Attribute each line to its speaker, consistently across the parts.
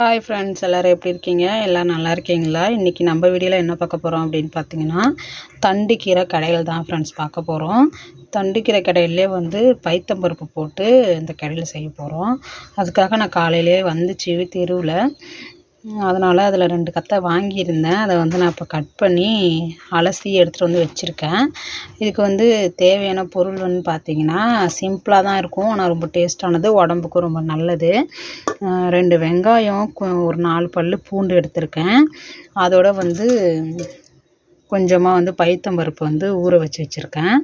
Speaker 1: Hi friends எல்லோரும் எப்படி இருக்கீங்க? எல்லாம் நல்லா இருக்கீங்களா? இன்றைக்கி நம்ம வீடியோவில் என்ன பார்க்க போகிறோம் அப்படின்னு பார்த்தீங்கன்னா தண்டுக்கீரை கடையில் தான் ஃப்ரெண்ட்ஸ் பார்க்க போகிறோம் தண்டுக்கீரை கடையிலே வந்து பைத்தம்பருப்பு போட்டு இந்த கடையில் செய்ய போகிறோம் அதுக்காக நான் காலையிலே வந்துச்சு தெருவில் அதனால் அதில் ரெண்டு கத்தை வாங்கியிருந்தேன். அதை வந்து நான் இப்போ கட் பண்ணி அலசி எடுத்துகிட்டு வந்து வச்சுருக்கேன். இதுக்கு வந்து தேவையான பொருள் வந்து பார்த்திங்கன்னா சிம்பிளாக தான் இருக்கும். ஆனால் ரொம்ப டேஸ்ட்டானது உடம்புக்கும் ரொம்ப நல்லது. ரெண்டு வெங்காயம் ஒரு நாலு பல் பூண்டு எடுத்திருக்கேன். அதோட வந்து கொஞ்சமாக வந்து பைத்தம்பருப்பு வந்து ஊற வச்சு வச்சுருக்கேன்.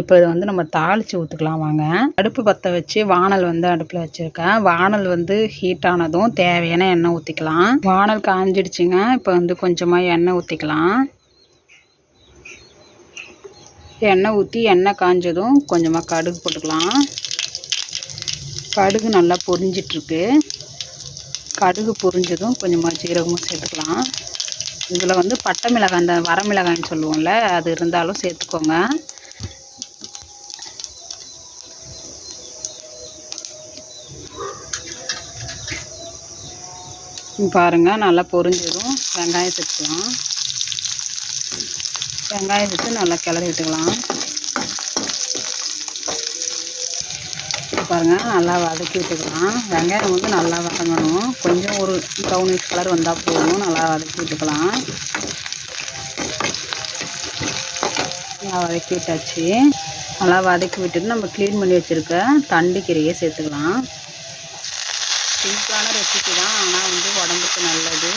Speaker 1: இப்போ இதை வந்து நம்ம தாளித்து ஊற்றுக்கலாம் வாங்க. அடுப்பு பற்ற வச்சு வானல் வந்து அடுப்பில் வச்சுருக்கேன். வானல் வந்து ஹீட் ஆனதும் தேவையான எண்ணெய் ஊற்றிக்கலாம் வானல் காஞ்சிடுச்சுங்க. இப்போ வந்து கொஞ்சமாக எண்ணெய் ஊற்றிக்கலாம் எண்ணெய் ஊற்றி எண்ணெய் காஞ்சதும் கொஞ்சமாக கடுகு போட்டுக்கலாம். கடுகு நல்லா பொரிஞ்சிட்ருக்கு. கடுகு பொரிஞ்சதும் கொஞ்சமாக ஜீரகமும் சேர்த்துக்கலாம். இதில் வந்து பட்டை மிளகாய் அந்த வரமிளகாய்னு சொல்லுவோம்ல அது இருந்தாலும் சேர்த்துக்கோங்க. பாருங்கள் நல்லா பொரிஞ்சதும் வெங்காயம் சேர்த்துக்கலாம். வெங்காயம் சேர்த்து நல்லா கிளறி விட்டுக்கலாம் பாருங்கள் நல்லா வதக்கி விட்டுக்கலாம். வெங்காயம் வந்து நல்லா வதங்கணும். கொஞ்சம் ஒரு ப்ரௌனிஷ் கலர் வந்தால் போதும். நல்லா வதக்கி விட்டுக்கலாம். நல்லா வதக்கி விட்டாச்சு. நல்லா வதக்கி விட்டுட்டு நம்ம க்ளீன் பண்ணி வச்சுருக்க தண்டு கீரையை சேர்த்துக்கலாம். சிம்பிளான ரெசிபி தான். ஆனால் வந்து உடம்புக்கு நல்லது.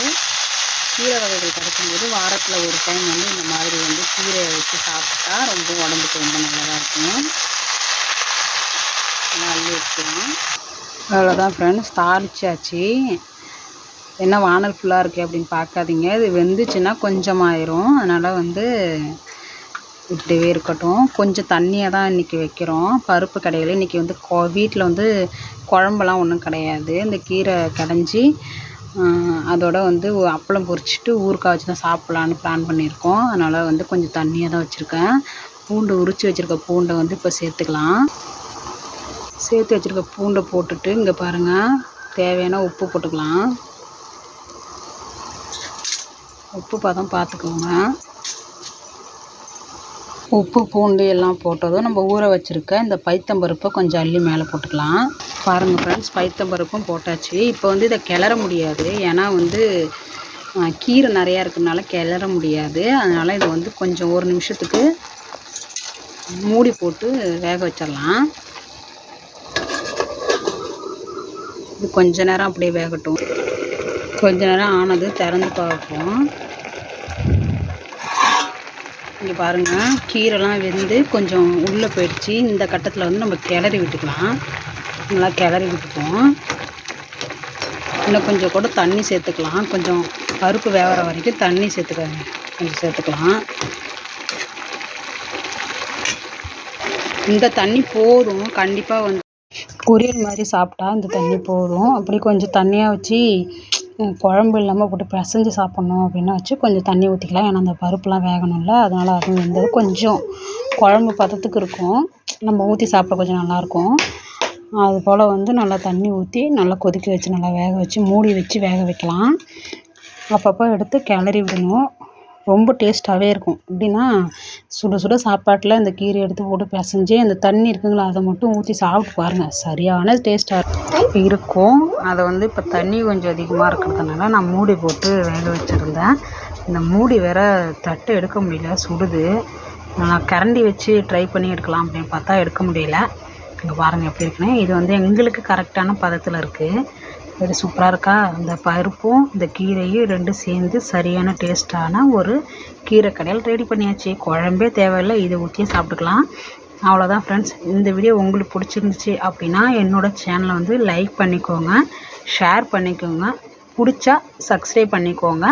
Speaker 1: கீரை வகைகள் கிடைக்கும்போது வாரத்தில் ஒரு டைம் வந்து இந்த மாதிரி வந்து கீரையை வச்சு சாப்பிட்டா ரொம்ப உடம்புக்கு ரொம்ப நல்லதாக இருக்கும். வச்சுக்கலாம் அவ்வளோதான் ஃப்ரெண்ட்ஸ் தாளிச்சாச்சு. என்ன வானல் ஃபுல்லாக இருக்குது அப்படின்னு பார்க்காதீங்க. இது வெந்துச்சுன்னா கொஞ்சமாயிரும். அதனால் வந்து இப்படியே இருக்கட்டும். கொஞ்சம் தண்ணியாக தான் இன்றைக்கி வைக்கிறோம். பருப்பு கடையில் இன்றைக்கி வந்து கொ வீட்டில் வந்து குழம்புலாம் ஒன்றும் கிடையாது. இந்த கீரை கடைஞ்சி அதோட வந்து அப்பளம் பொரிச்சிட்டு ஊறுகாய் வச்சு தான் சாப்பிட்லான்னு பிளான் பண்ணியிருக்கோம். அதனால் வந்து கொஞ்சம் தண்ணியாக தான் வச்சுருக்கேன். பூண்டு உரித்து வச்சுருக்க பூண்டை வந்து இப்போ சேர்த்துக்கலாம். சேர்த்து வச்சுருக்க பூண்டை போட்டுட்டு இங்கே பாருங்கள் தேவையான உப்பு போட்டுக்கலாம். உப்பு பதம் பார்த்துக்கோங்க உப்பு பூண்டு எல்லாம் போட்டதும் நம்ம ஊற வச்சுருக்க இந்த பைத்தம்பருப்பை கொஞ்சம் அள்ளி மேலே போட்டுக்கலாம். பாருங்கள் ஃப்ரெண்ட்ஸ் பைத்தம்பருப்பும் போட்டாச்சு. இப்போ வந்து இதை கிளற முடியாது. ஏன்னா வந்து கீரை நிறையா இருக்கிறதுனால கிளற முடியாது. அதனால் இதை வந்து கொஞ்சம் ஒரு நிமிஷத்துக்கு மூடி போட்டு வேக வச்சிடலாம். இது கொஞ்ச நேரம் அப்படியே வேகட்டும். கொஞ்ச நேரம் ஆனது திறந்து பார்ப்போம். இங்கே பாருங்கள் கீரைலாம் வெந்து கொஞ்சம் உள்ளே போயிடுச்சு. இந்த கட்டத்தில் வந்து நம்ம கிளறி விட்டுக்கலாம். நல்லா கிளறி விட்டுப்போம் இன்னும் கொஞ்சம் கூட தண்ணி சேர்த்துக்கலாம். கொஞ்சம் பருப்பு வேகிற வரைக்கும் தண்ணி சேர்த்துக்க கொஞ்சம் சேர்த்துக்கலாம். இந்த தண்ணி போதும். கண்டிப்பாக வந்து பொரியல் மாதிரி சாப்பிட்டா இந்த தண்ணி போதும். அப்படி கொஞ்சம் தண்ணியாக வச்சு குழம்பு இல்லாமல் போட்டு பிசைஞ்சி சாப்பிட்ணும் அப்படின்னா வச்சு கொஞ்சம் தண்ணி ஊற்றிக்கலாம் ஏன்னா அந்த பருப்புலாம் வேகணும்ல அதனால் அதுவும் வெந்தது கொஞ்சம் குழம்பு பதத்துக்கு இருக்கும். நம்ம ஊற்றி சாப்பிட கொஞ்சம் நல்லாயிருக்கும். அது போல் வந்து நல்லா தண்ணி ஊற்றி நல்லா கொதிக்க வச்சு நல்லா வேக வச்சு மூடி வச்சு வேக வைக்கலாம். அப்பப்போ எடுத்து கிளறி விடணும். ரொம்ப டேஸ்ட்டாகவே இருக்கும். எப்படின்னா சுட சுட சாப்பாட்டில் இந்த கீரை எடுத்து போட்டு பிசைஞ்சி அந்த தண்ணி இருக்குங்களா அதை மட்டும் ஊற்றி சாப்பிட்டு பாருங்கள் சரியான டேஸ்ட்டாக இருக்கும். அதை வந்து இப்போ தண்ணி கொஞ்சம் அதிகமாக இருக்கிறதுனால நான் மூடி போட்டு வேக வச்சுருந்தேன். இந்த மூடி வேற தட்டு எடுக்க முடியல சுடுது. நான் கரண்டி வச்சு ட்ரை பண்ணி எடுக்கலாம் அப்படின்னு பார்த்தா எடுக்க முடியல. இங்கே பாருங்கள் எப்படி இருக்குன்னு. இது வந்து எங்களுக்கு கரெக்டான பதத்தில் இருக்குது இது சூப்பராக இருக்கா? இந்த பருப்பும் இந்த கீரையும் ரெண்டும் சேர்ந்து சரியான டேஸ்ட்டான ஒரு கீரை கடையில் ரெடி பண்ணியாச்சு. குழம்பே தேவையில்லை இதை ஊற்றியே சாப்பிட்டுக்கலாம். அவ்வளோதான் ஃப்ரெண்ட்ஸ் இந்த வீடியோ உங்களுக்கு பிடிச்சிருந்துச்சி அப்படின்னா என்னோடய சேனலை வந்து லைக் பண்ணிக்கோங்க ஷேர் பண்ணிக்கோங்க பிடிச்சா சப்ஸ்கிரைப் பண்ணிக்கோங்க.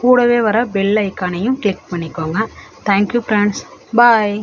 Speaker 1: கூடவே வர பெல் ஐக்கானையும் கிளிக் பண்ணிக்கோங்க. Thank you friends bye